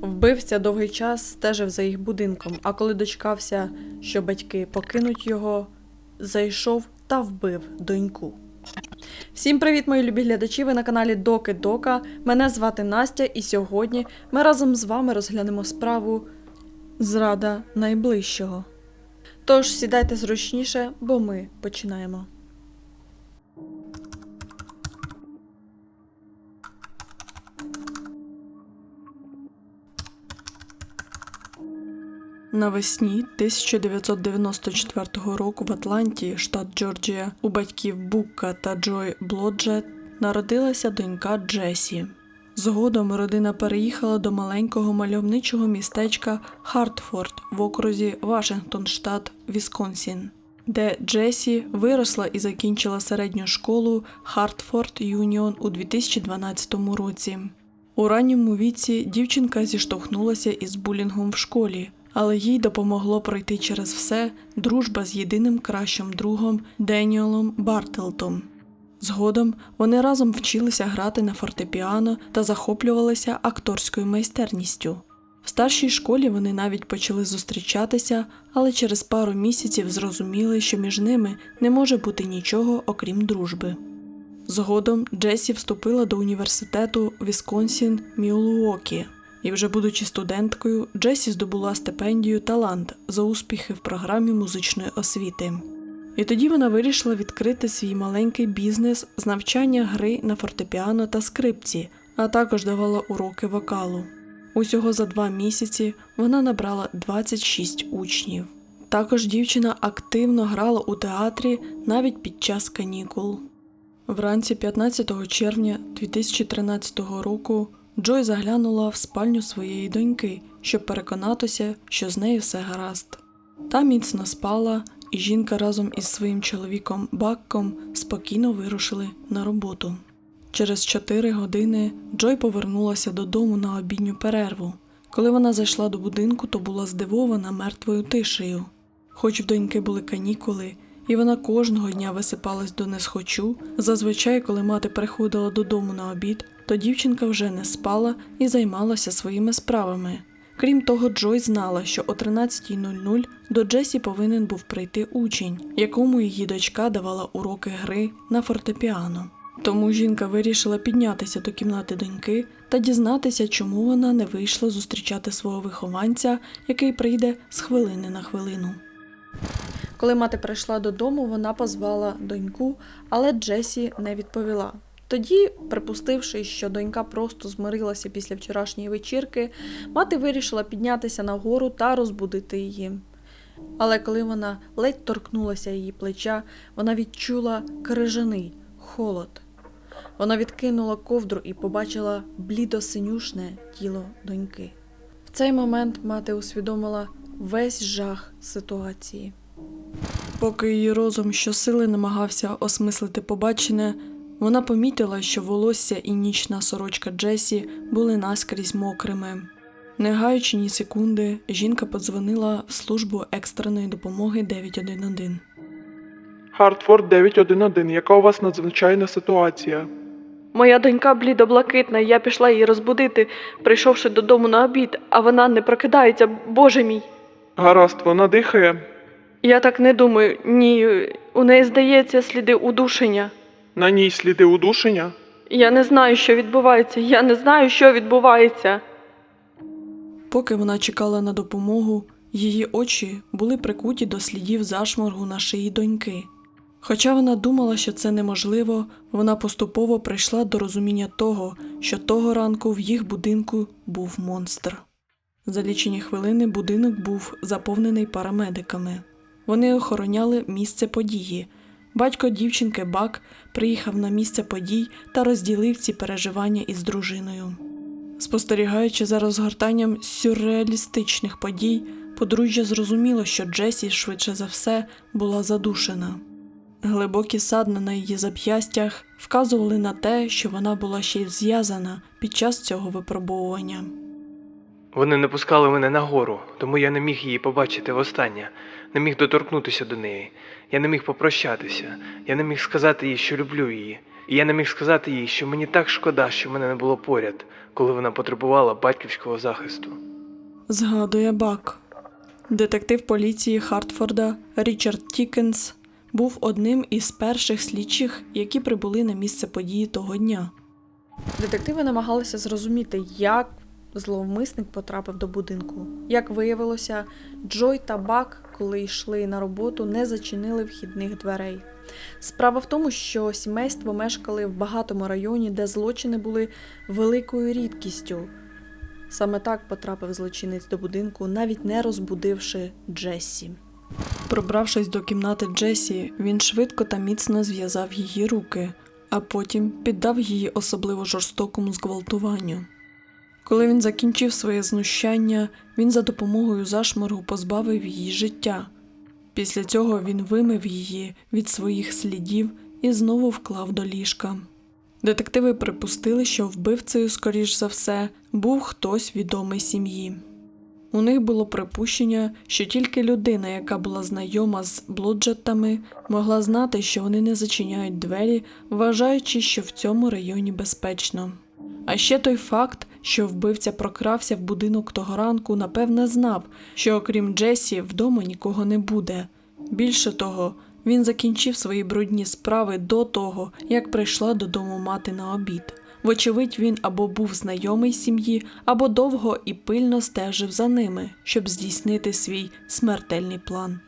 Вбивця довгий час стежив за їх будинком, а коли дочекався, що батьки покинуть його, зайшов та вбив доньку. Всім привіт, мої любі глядачі! Ви на каналі Доки Дока. Мене звати Настя, і сьогодні ми разом з вами розглянемо справу Зрада найближчого. Тож сідайте зручніше, бо ми починаємо. Навесні 1994 року в Атланті, штат Джорджія, у батьків Букка та Джой Блоджет народилася донька Джесі. Згодом родина переїхала до маленького мальовничого містечка Хартфорд в окрузі Вашингтон, штат Вісконсін, де Джесі виросла і закінчила середню школу Хартфорд Юніон у 2012 році. У ранньому віці дівчинка зіштовхнулася із булінгом в школі, але їй допомогло пройти через все дружба з єдиним кращим другом Деніелом Бартлтом. Згодом вони разом вчилися грати на фортепіано та захоплювалися акторською майстерністю. В старшій школі вони навіть почали зустрічатися, але через пару місяців зрозуміли, що між ними не може бути нічого окрім дружби. Згодом Джесі вступила до університету Вісконсін Мілуокі, і вже будучи студенткою, Джесі здобула стипендію Талант за успіхи в програмі музичної освіти. І тоді вона вирішила відкрити свій маленький бізнес з навчання гри на фортепіано та скрипці, а також давала уроки вокалу. Усього за два місяці вона набрала 26 учнів. Також дівчина активно грала у театрі навіть під час канікул. Вранці 15 червня 2013 року Джой заглянула в спальню своєї доньки, щоб переконатися, що з нею все гаразд. Та міцно спала, і жінка разом із своїм чоловіком Бакком спокійно вирушили на роботу. Через 4 години Джой повернулася додому на обідню перерву. Коли вона зайшла до будинку, то була здивована мертвою тишею. Хоч в доньки були канікули, і вона кожного дня висипалась до несхочу, зазвичай, коли мати приходила додому на обід, то дівчинка вже не спала і займалася своїми справами. Крім того, Джой знала, що о 13.00 до Джесі повинен був прийти учень, якому її дочка давала уроки гри на фортепіано. Тому жінка вирішила піднятися до кімнати доньки та дізнатися, чому вона не вийшла зустрічати свого вихованця, який прийде з хвилини на хвилину. Коли мати прийшла додому, вона позвала доньку, але Джесі не відповіла. Тоді, припустивши, що донька просто змирилася після вчорашньої вечірки, мати вирішила піднятися нагору та розбудити її. Але коли вона ледь торкнулася її плеча, вона відчула крижаний холод. Вона відкинула ковдру і побачила блідо-синюшне тіло доньки. В цей момент мати усвідомила весь жах ситуації. Поки її розум щосили намагався осмислити побачене, вона помітила, що волосся і нічна сорочка Джесі були наскрізь мокрими. Не гаючи ні секунди, жінка подзвонила в службу екстреної допомоги 911. Хартфорд 911. Яка у вас надзвичайна ситуація? Моя донька блідо-блакитна, і я пішла її розбудити, прийшовши додому на обід, а вона не прокидається, боже мій. Гаразд, вона дихає. Я так не думаю. Ні, у неї здається сліди удушення. На ній сліди удушення. Я не знаю, що відбувається. Я не знаю, що відбувається. Поки вона чекала на допомогу, її очі були прикуті до слідів зашморгу на шиї доньки. Хоча вона думала, що це неможливо, вона поступово прийшла до розуміння того, що того ранку в їх будинку був монстр. За лічені хвилини будинок був заповнений парамедиками. Вони охороняли місце події. Батько дівчинки Бак приїхав на місце подій та розділив ці переживання із дружиною. Спостерігаючи за розгортанням сюрреалістичних подій, подружжя зрозуміло, що Джесі, швидше за все, була задушена. Глибокі садна на її зап'ястях вказували на те, що вона була ще й зв'язана під час цього випробовування. Вони не пускали мене нагору, тому я не міг її побачити востаннє, не міг доторкнутися до неї. Я не міг попрощатися, я не міг сказати їй, що люблю її. І я не міг сказати їй, що мені так шкода, що мене не було поряд, коли вона потребувала батьківського захисту. Згадує Бак. Детектив поліції Хартфорда Річард Тікенс був одним із перших слідчих, які прибули на місце події того дня. Детективи намагалися зрозуміти, як зловмисник потрапив до будинку. Як виявилося, Джой та Бак, коли йшли на роботу, не зачинили вхідних дверей. Справа в тому, що сімейство мешкали в багатому районі, де злочини були великою рідкістю. Саме так потрапив злочинець до будинку, навіть не розбудивши Джессі. Пробравшись до кімнати Джесі, він швидко та міцно зв'язав її руки, а потім піддав її особливо жорстокому зґвалтуванню. Коли він закінчив своє знущання, він за допомогою зашморгу позбавив її життя. Після цього він вимив її від своїх слідів і знову вклав до ліжка. Детективи припустили, що вбивцею, скоріш за все, був хтось відомий сім'ї. У них було припущення, що тільки людина, яка була знайома з блуджеттами, могла знати, що вони не зачиняють двері, вважаючи, що в цьому районі безпечно. А ще той факт, що вбивця прокрався в будинок того ранку, напевне, знав, що окрім Джесі вдома нікого не буде. Більше того, він закінчив свої брудні справи до того, як прийшла додому мати на обід. Вочевидь, він або був знайомий сім'ї, або довго і пильно стежив за ними, щоб здійснити свій смертельний план.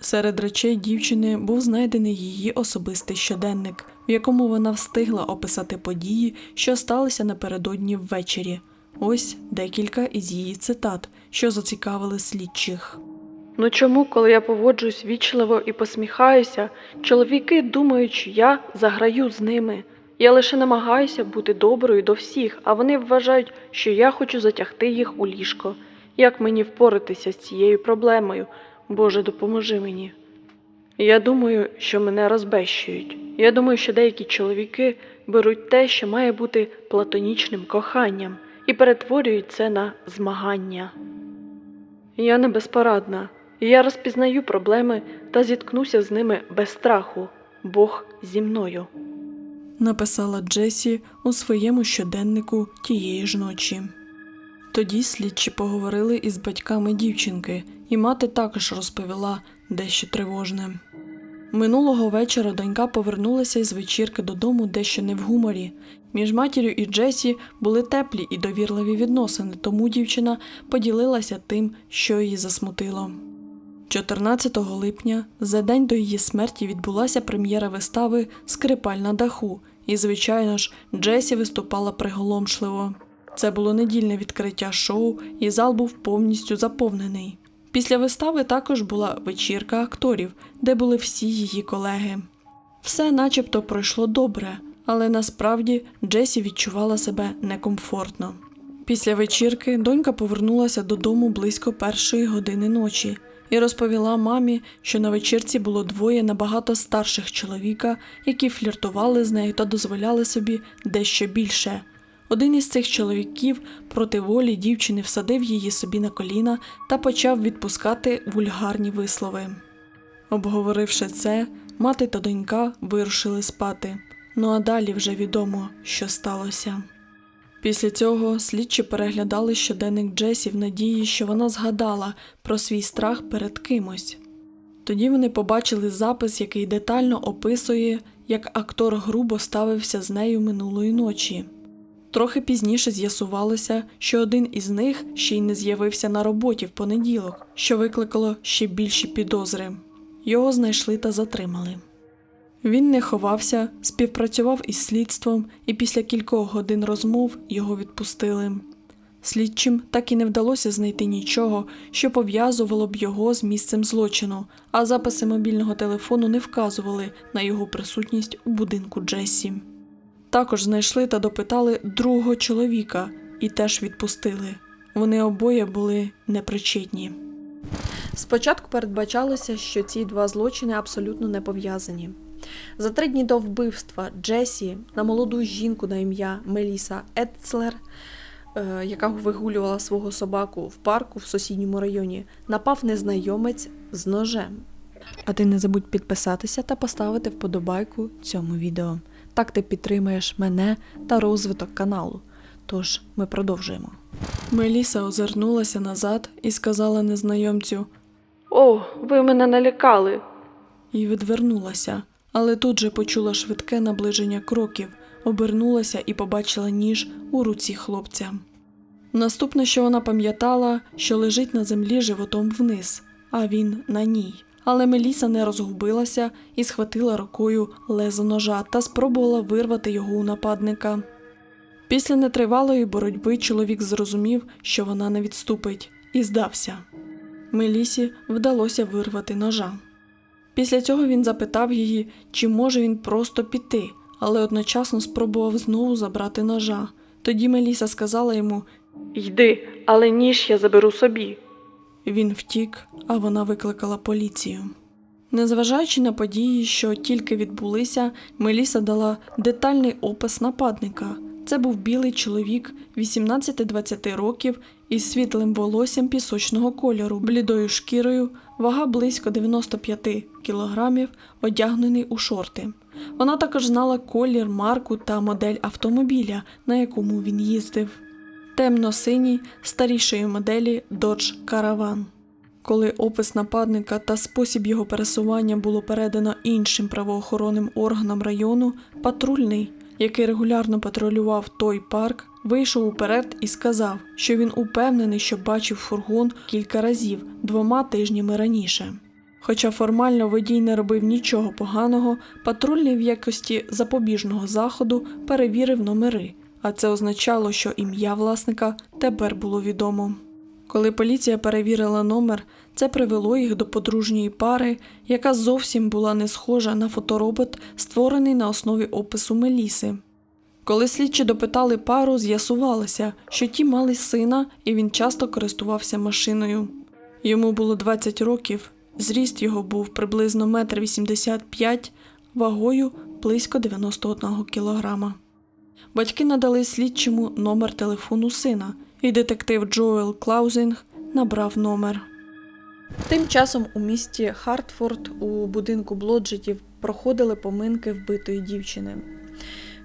Серед речей дівчини був знайдений її особистий щоденник, в якому вона встигла описати події, що сталися напередодні ввечері. Ось декілька із її цитат, що зацікавили слідчих. Ну чому, коли я поводжусь вічливо і посміхаюся, чоловіки думають, що я заграю з ними. Я лише намагаюся бути доброю до всіх, а вони вважають, що я хочу затягти їх у ліжко. Як мені впоратися з цією проблемою? Боже, допоможи мені. Я думаю, що мене розбещують. Я думаю, що деякі чоловіки беруть те, що має бути платонічним коханням, і перетворюють це на змагання. Я не безпорадна. Я розпізнаю проблеми та зіткнуся з ними без страху. Бог зі мною. написала Джесі у своєму щоденнику тієї ж ночі. Тоді слідчі поговорили із батьками дівчинки, і мати також розповіла дещо тривожне. Минулого вечора донька повернулася із вечірки додому дещо не в гуморі. Між матір'ю і Джесі були теплі і довірливі відносини, тому дівчина поділилася тим, що її засмутило. 14 липня, за день до її смерті, відбулася прем'єра вистави Скрипаль на даху, і, звичайно ж, Джесі виступала приголомшливо. Це було недільне відкриття шоу, і зал був повністю заповнений. Після вистави також була вечірка акторів, де були всі її колеги. Все начебто пройшло добре, але насправді Джесі відчувала себе некомфортно. Після вечірки донька повернулася додому близько першої години ночі і розповіла мамі, що на вечірці було двоє набагато старших чоловіка, які фліртували з нею та дозволяли собі дещо більше. Один із цих чоловіків проти волі дівчини всадив її собі на коліна та почав відпускати вульгарні вислови. Обговоривши це, мати та донька вирушили спати. Ну а далі вже відомо, що сталося. Після цього слідчі переглядали щоденник Джесі в надії, що вона згадала про свій страх перед кимось. Тоді вони побачили запис, який детально описує, як актор грубо ставився з нею минулої ночі. Трохи пізніше з'ясувалося, що один із них ще й не з'явився на роботі в понеділок, що викликало ще більші підозри. Його знайшли та затримали. Він не ховався, співпрацював із слідством, і після кількох годин розмов його відпустили. Слідчим так і не вдалося знайти нічого, що пов'язувало б його з місцем злочину, а записи мобільного телефону не вказували на його присутність у будинку Джесі. Також знайшли та допитали другого чоловіка і теж відпустили. Вони обоє були непричетні. Спочатку передбачалося, що ці два злочини абсолютно не пов'язані. За три дні до вбивства Джесі на молоду жінку на ім'я Меліса Ецлер, е, яка вигулювала свого собаку в парку в сусідньому районі, напав незнайомець з ножем. А ти не забудь підписатися та поставити вподобайку цьому відео. Так ти підтримуєш мене та розвиток каналу. Тож ми продовжуємо. Меліса озирнулася назад і сказала незнайомцю О, ви мене налякали. і відвернулася, але тут же почула швидке наближення кроків, обернулася і побачила ніж у руці хлопця. Наступне, що вона пам'ятала, що лежить на землі животом вниз, а він на ній. Але Меліса не розгубилася і схватила рукою лезо ножа та спробувала вирвати його у нападника. Після нетривалої боротьби чоловік зрозумів, що вона не відступить, і здався. Мелісі вдалося вирвати ножа. Після цього він запитав її, чи може він просто піти, але одночасно спробував знову забрати ножа. Тоді Меліса сказала йому, Йди, але ніж я заберу собі. Він втік, а вона викликала поліцію. Незважаючи на події, що тільки відбулися, Меліса дала детальний опис нападника. Це був білий чоловік 18-20 років із світлим волоссям пісочного кольору, блідою шкірою, вага близько 95 кілограмів, одягнений у шорти. Вона також знала колір, марку та модель автомобіля, на якому він їздив. Темно-синій старішої моделі Dodge Caravan. Коли опис нападника та спосіб його пересування було передано іншим правоохоронним органам району, патрульний, який регулярно патрулював той парк, вийшов уперед і сказав, що він упевнений, що бачив фургон кілька разів двома тижнями раніше. Хоча формально водій не робив нічого поганого, патрульний в якості запобіжного заходу перевірив номери, а це означало, що ім'я власника тепер було відомо. Коли поліція перевірила номер, це привело їх до подружньої пари, яка зовсім була не схожа на фоторобот, створений на основі опису Меліси. Коли слідчі допитали пару, з'ясувалося, що ті мали сина і він часто користувався машиною. Йому було 20 років, зріст його був приблизно 1,85 м, вагою близько 91 кілограма. Батьки надали слідчому номер телефону сина, і детектив Джоел Клаузінг набрав номер. Тим часом у місті Хартфорд у будинку Блоджетів проходили поминки вбитої дівчини.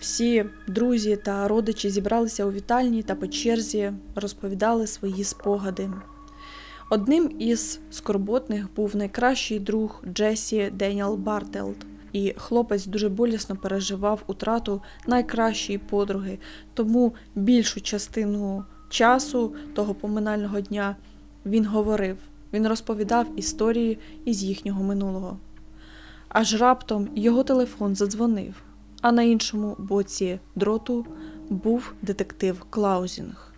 Всі друзі та родичі зібралися у вітальні та по черзі розповідали свої спогади. Одним із скорботних був найкращий друг Джесі Деніел Бартелд, і хлопець дуже болісно переживав утрату найкращої подруги, тому більшу частину часу того поминального дня він говорив, він розповідав історії із їхнього минулого. Аж раптом його телефон задзвонив, а на іншому боці дроту був детектив Клаузінг.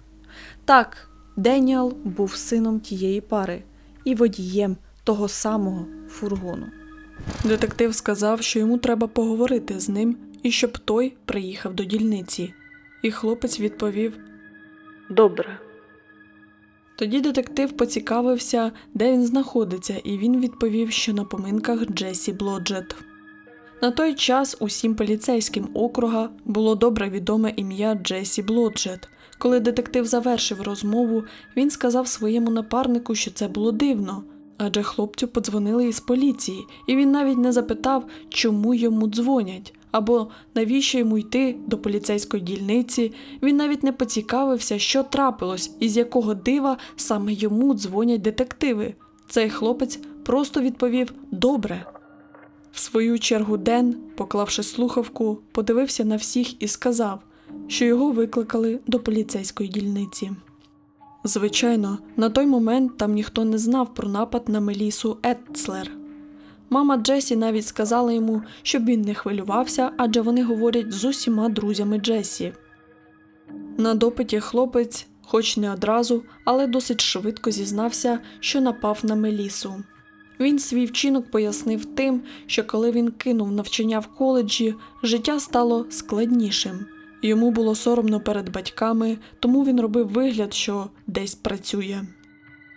Так, Деніел був сином тієї пари і водієм того самого фургону. Детектив сказав, що йому треба поговорити з ним і щоб той приїхав до дільниці. І хлопець відповів: Добре. тоді детектив поцікавився, де він знаходиться, і він відповів, що на поминках Джесі Блоджет. На той час усім поліцейським округа було добре відоме ім'я Джесі Блоджет. Коли детектив завершив розмову, він сказав своєму напарнику, що це було дивно, адже хлопцю подзвонили із поліції, і він навіть не запитав, чому йому дзвонять, або навіщо йому йти до поліцейської дільниці. Він навіть не поцікавився, що трапилось, і з якого дива саме йому дзвонять детективи. Цей хлопець просто відповів Добре. В свою чергу Ден, поклавши слухавку, подивився на всіх і сказав, що його викликали до поліцейської дільниці. Звичайно, на той момент там ніхто не знав про напад на Мелісу Етцлер. Мама Джесі навіть сказала йому, щоб він не хвилювався, адже вони говорять з усіма друзями Джесі. На допиті хлопець, хоч не одразу, але досить швидко зізнався, що напав на Мелісу. Він свій вчинок пояснив тим, що коли він кинув навчання в коледжі, життя стало складнішим. Йому було соромно перед батьками, тому він робив вигляд, що десь працює.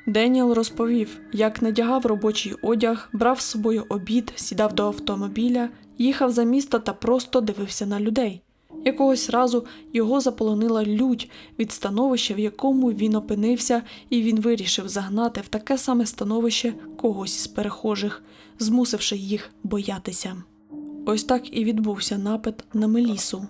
Деніел розповів, як надягав робочий одяг, брав з собою обід, сідав до автомобіля, їхав за місто та просто дивився на людей. Якогось разу його заполонила лють від становища, в якому він опинився, і він вирішив загнати в таке саме становище когось із перехожих, змусивши їх боятися. Ось так і відбувся напад на Мелісу.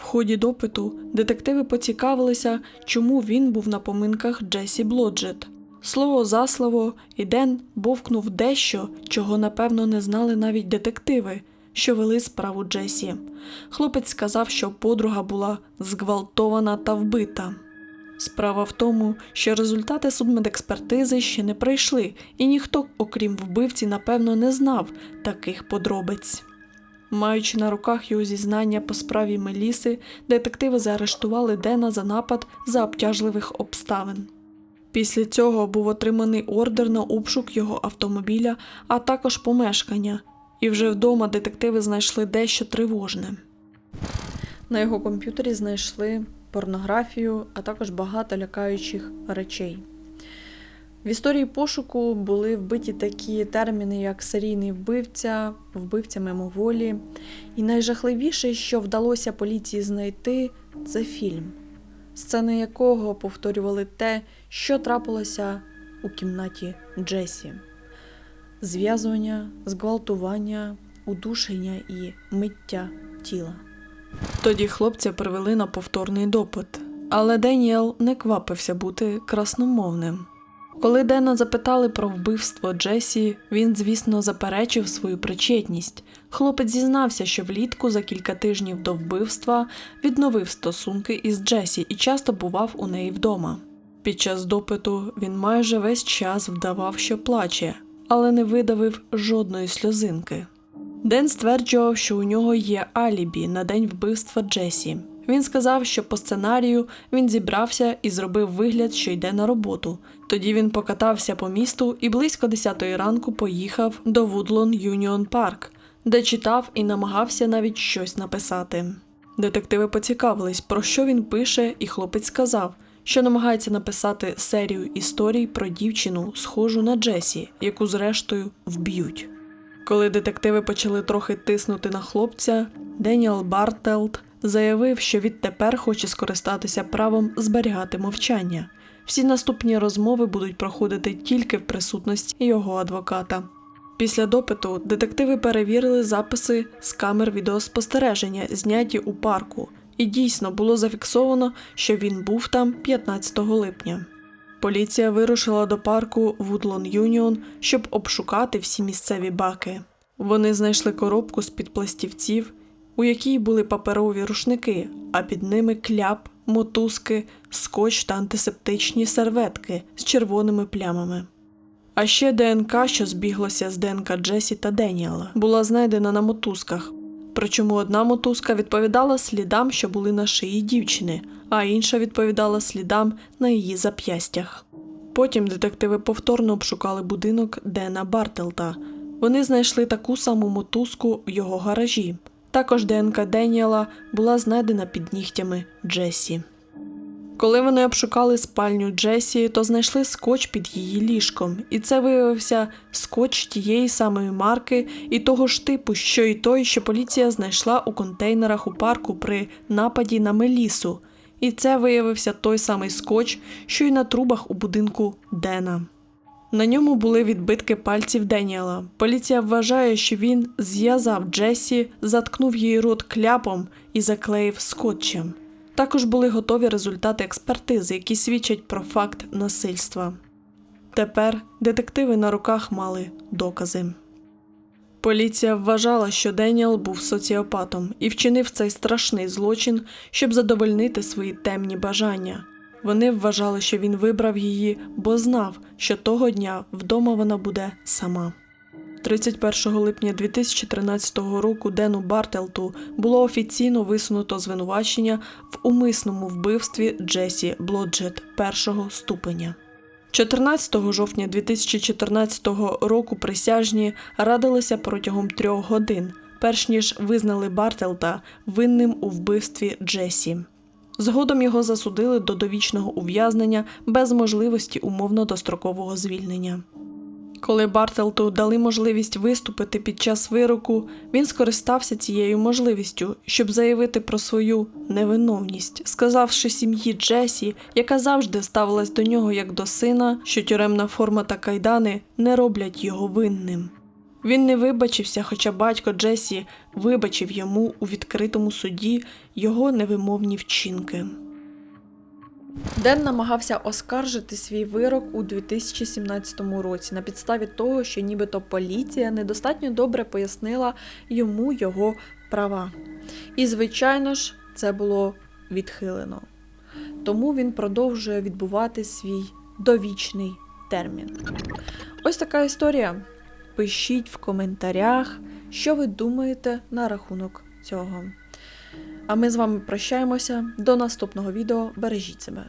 В ході допиту детективи поцікавилися, чому він був на поминках Джесі Блоджет. Слово за слово, і Ден бовкнув дещо, чого напевно не знали навіть детективи, що вели справу Джесі. Хлопець сказав, що подруга була зґвалтована та вбита. Справа в тому, що результати судмедекспертизи ще не прийшли, і ніхто, окрім вбивці, напевно, не знав таких подробиць. Маючи на руках його зізнання по справі Меліси, детективи заарештували Дена за напад за обтяжливих обставин. Після цього був отриманий ордер на обшук його автомобіля, а також помешкання, і вже вдома детективи знайшли дещо тривожне. На його комп'ютері знайшли порнографію, а також багато лякаючих речей. В історії пошуку були вбиті такі терміни, як серійний вбивця, вбивця мимоволі. І найжахливіше, що вдалося поліції знайти, це фільм, сцени якого повторювали те, що трапилося у кімнаті Джесі: зв'язування, зґвалтування, удушення і миття тіла. Тоді хлопця привели на повторний допит, але Деніел не квапився бути красномовним. Коли Дена запитали про вбивство Джесі, він, звісно, заперечив свою причетність. Хлопець зізнався, що влітку за кілька тижнів до вбивства відновив стосунки із Джесі і часто бував у неї вдома. Під час допиту він майже весь час вдавав, що плаче, але не видавив жодної сльозинки. Ден стверджував, що у нього є алібі на день вбивства Джесі. Він сказав, що по сценарію він зібрався і зробив вигляд, що йде на роботу. Тоді він покатався по місту і близько 10 ранку поїхав до Вудлон Юніон Парк, де читав і намагався навіть щось написати. Детективи поцікавились, про що він пише, і хлопець сказав, що намагається написати серію історій про дівчину, схожу на Джесі, яку зрештою вб'ють. Коли детективи почали трохи тиснути на хлопця, Деніел Бартелт заявив, що відтепер хоче скористатися правом зберігати мовчання. Всі наступні розмови будуть проходити тільки в присутності його адвоката. Після допиту детективи перевірили записи з камер відеоспостереження, зняті у парку, і дійсно було зафіксовано, що він був там 15 липня. Поліція вирушила до парку Вудлон Юніон, щоб обшукати всі місцеві баки. Вони знайшли коробку з-під пластівців, у якій були паперові рушники, а під ними кляп, мотузки, скотч та антисептичні серветки з червоними плямами. А ще ДНК, що збіглося з ДНК Джесі та Деніела, була знайдена на мотузках. Причому одна мотузка відповідала слідам, що були на шиї дівчини, а інша відповідала слідам на її зап'ястях. Потім детективи повторно обшукали будинок Дена Бартелта. Вони знайшли таку саму мотузку в його гаражі. Також ДНК Деніела була знайдена під нігтями Джесі. Коли вони обшукали спальню Джесі, то знайшли скотч під її ліжком, і це виявився скотч тієї самої марки і того ж типу, що і той, що поліція знайшла у контейнерах у парку при нападі на Мелісу. І це виявився той самий скотч, що й на трубах у будинку Дена. На ньому були відбитки пальців Деніела. Поліція вважає, що він зв'язав Джесі, заткнув її рот кляпом і заклеїв скотчем. Також були готові результати експертизи, які свідчать про факт насильства. Тепер детективи на руках мали докази. Поліція вважала, що Деніел був соціопатом і вчинив цей страшний злочин, щоб задовольнити свої темні бажання. Вони вважали, що він вибрав її, бо знав, що того дня вдома вона буде сама. 31 липня 2013 року Дену Бартелту було офіційно висунуто звинувачення в умисному вбивстві Джесі Блоджет першого ступеня. 14 жовтня 2014 року присяжні радилися протягом трьох годин, перш ніж визнали Бартелта винним у вбивстві Джесі. Згодом його засудили до довічного ув'язнення без можливості умовно дострокового звільнення. Коли Бартелту дали можливість виступити під час вироку, він скористався цією можливістю, щоб заявити про свою невиновність, сказавши сім'ї Джесі, яка завжди ставилась до нього як до сина, що тюремна форма та кайдани не роблять його винним. Він не вибачився, хоча батько Джесі вибачив йому у відкритому суді його невимовні вчинки. Ден намагався оскаржити свій вирок у 2017 році на підставі того, що нібито поліція недостатньо добре пояснила йому його права. І, звичайно ж, це було відхилено. Тому він продовжує відбувати свій довічний термін. Ось така історія. Пишіть в коментарях, що ви думаєте на рахунок цього. А ми з вами прощаємося до наступного відео. Бережіть себе.